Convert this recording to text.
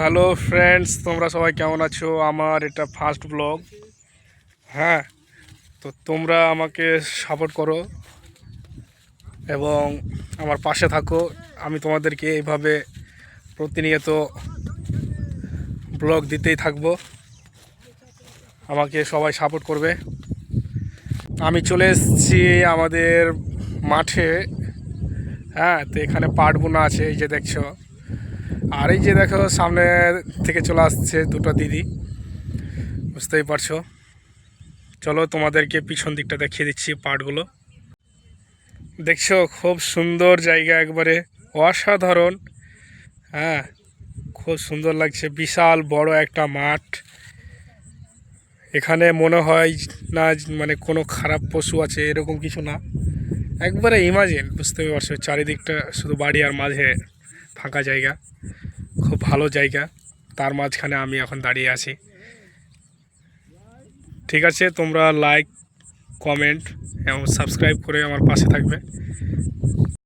Hello friends, তোমরা সবাই কেমন আছো? আমার এটা ফার্স্ট ব্লগ হ্যাঁ তো তোমরা আমাকে সাপোর্ট করো এবং আমার পাশে থাকো। আমি তোমাদেরকে এইভাবে প্রতিনিয়ত ব্লগ দিতেই থাকব। আমাকে সবাই সাপোর্ট করবে। আমি চলে এসেছি আমাদের মাঠে। হ্যাঁ তো এখানে পাট বোনা আছে, এই যে দেখছ। আর এই যে দেখো, সামনে থেকে চলে আসছে দুটো দিদি। বুঝতেই পারছ? চলো তোমাদেরকে পিছন দিকটা দেখিয়ে দিচ্ছি পাটগুলো দেখছ, খুব সুন্দর জায়গা একবারে, অসাধারণ। হ্যাঁ খুব সুন্দর লাগছে, বিশাল বড় একটা মাঠ। এখানে মনে হয় না মানে কোনো খারাপ পশু আছে, এরকম কিছু না। একবারে ইমাজিন বুঝতে পারছ, চারিদিকটা শুধু বাড়ি আর মাঝে। ফাঁকা জায়গা, খুব ভালো জায়গা। তার মাঝখানে আমি এখন দাঁড়িয়ে আছি। ঠিক আছে, তোমরা লাইক কমেন্ট এবং সাবস্ক্রাইব করে আমার পাশে থাকবে।